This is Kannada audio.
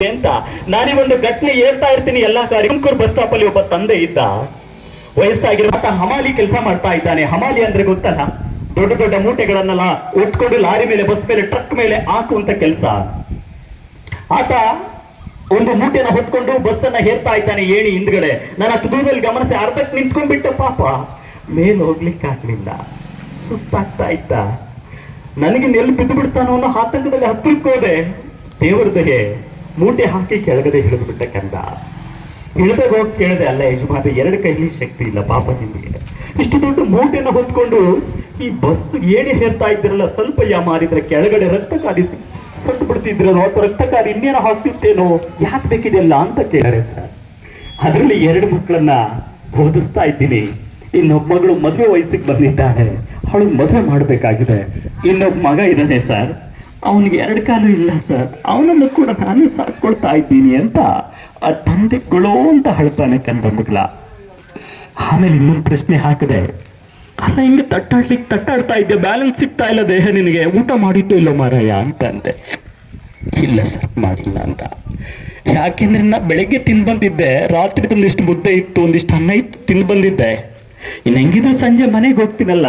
ಅಂತ. ಒಂದು ಘಟನೆ ಹೇಳ್ತಾ ಇರ್ತೀನಿ ಎಲ್ಲಾ ಕಾರ್ಯ ತುಮಕೂರು ಬಸ್ ಸ್ಟಾಪ್ ಅಲ್ಲಿ ಒಬ್ಬ ತಂದೆ ಇದ್ದ. ವಯಸ್ಸಾಗಿರೋ ಹಮಾಲಿ ಕೆಲಸ ಮಾಡ್ತಾ ಇದ್ದಾನೆ. ಹಮಾಲಿ ಅಂದ್ರೆ ಗೊತ್ತಲ್ಲ? ದೊಡ್ಡ ದೊಡ್ಡ ಮೂಟೆಗಳನ್ನೆಲ್ಲ ಒತ್ಕೊಂಡು ಲಾರಿ ಮೇಲೆ, ಬಸ್ ಮೇಲೆ ಟ್ರಕ್ ಮೇಲೆ ಹಾಕುವಂತ ಕೆಲಸ. ಆತ ಒಂದು ಮೂಟೆನ ಹೊತ್ಕೊಂಡು ಬಸ್ ಅನ್ನ ಹೇರ್ತಾ ಇದ್ದಾನೆ ಏಣಿ ಹಿಂದ್ಗಡೆ. ನಾನು ಅಷ್ಟು ದೂರದಲ್ಲಿ ಗಮನಿಸಿ ಅರ್ಧಕ್ಕೆ ನಿಂತ್ಕೊಂಡ್ಬಿಟ್ಟ ಪಾಪ. ಮೇಲೆ ಹೋಗ್ಲಿಕ್ಕಾಗ್ಲಿಲ್ಲ. ಸುಸ್ತಾಗ್ತಾ ಇದ್ದ. ನನಗೆ ನೆಲ್ ಬಿದ್ದು ಬಿಡ್ತಾನೋ ಅನ್ನೋ ಆತಂಕದಲ್ಲಿ ಹತ್ರಕ್ಕೆ ಹೋದೆ. ದೇವರ ದಯೆ. ಮೂಟೆ ಹಾಕಿ ಕೆಳಗಡೆ ಹಿಡಿದು ಬಿಟ್ಟ ಕಂದ. ಇಳಿದಾಗ ಹೋಗಿ ಕೇಳಿದೆ ಅಲ್ಲ ಯಜಮಾನ ಎರಡು ಕೈಲಿ ಶಕ್ತಿ ಇಲ್ಲ, ಪಾಪ ನಿಮಗೆ. ಇಷ್ಟು ದೊಡ್ಡ ಮೂಟೆನ ಹೊತ್ಕೊಂಡು ಈ ಬಸ್ ಏಣಿ ಹೇರ್ತಾ ಇದ್ದಿರಲ್ಲ, ಸ್ವಲ್ಪ ಯಾ ಮಾರಿದ್ರೆ ಕೆಳಗಡೆ ರಕ್ತ ಕಾರಿಸಿ ಸತ್ತು ಬಿಡ್ತಿದ್ರೇನೋ ಅಥವಾ ರಕ್ತ ಕಾರಿ ಇನ್ನೇನೋ ಹಾಕ್ತಿತ್ತೇನೋ, ಯಾಕೆ ಬೇಕಿದೆಯಲ್ಲ ಅಂತ ಕೇಳಾರೆ ಸರ್. ಅದರಲ್ಲಿ ಎರಡು ಮಕ್ಕಳನ್ನ ಓದಿಸ್ತಾ ಇದ್ದೀನಿ. ಇನ್ನೊಬ್ಬ ಮಗಳು ಮದುವೆ ವಯಸ್ಸಿಗೆ ಬಂದಿದ್ದಾಳೆ. ಅವಳು ಮದುವೆ ಮಾಡಬೇಕಾಗಿದೆ. ಇನ್ನೊಬ್ಬ ಮಗ ಇದ್ದಾನೆ ಸರ್. ಅವನಿಗೆ ಎರಡು ಕಾಲು ಇಲ್ಲ ಸರ್ ಅವನನ್ನು ಕೂಡ ನಾನು ಸಾಕೊಳ್ತಾ ಇದ್ದೀನಿ ಅಂತ ಆ ತಂದೆ ಗುಳೋ ಅಂತ ಹೇಳ್ತಾನೆ ಕಂದ ಮಗಳ. ಆಮೇಲೆ ಇನ್ನೊಂದು ಪ್ರಶ್ನೆ ಹಾಕಿದೆ. ಅಲ್ಲ, ಹಿಂಗೆ ತಟ್ಟಾಡ್ಲಿಕ್ಕೆ ತಟ್ಟಾಡ್ತಾ ಇದ್ದೆ ಬ್ಯಾಲೆನ್ಸ್ ಸಿಗ್ತಾ ಇಲ್ಲ ದೇಹ ನಿನಗೆ. ಊಟ ಮಾಡಿದ್ದು ಇಲ್ಲೋ ಮಾರಾಯ ಅಂತ ಅಂದೆ. ಇಲ್ಲ ಸರ್ ಮಾಡಿಲ್ಲ ಅಂತ. ಯಾಕೆಂದ್ರೆ ನಾ ಬೆಳಗ್ಗೆ ತಿಂದು ಬಂದಿದ್ದೆ. ರಾತ್ರಿ ಒಂದಿಷ್ಟು ಮುದ್ದೆ ಇತ್ತು, ಒಂದಿಷ್ಟು ಅನ್ನ ಇತ್ತು, ತಿಂದು ಬಂದಿದ್ದೆ. ಇನ್ನು ಹೆಂಗಿದ್ರು ಸಂಜೆ ಮನೆಗೆ ಹೋಗ್ತೀನಲ್ಲ.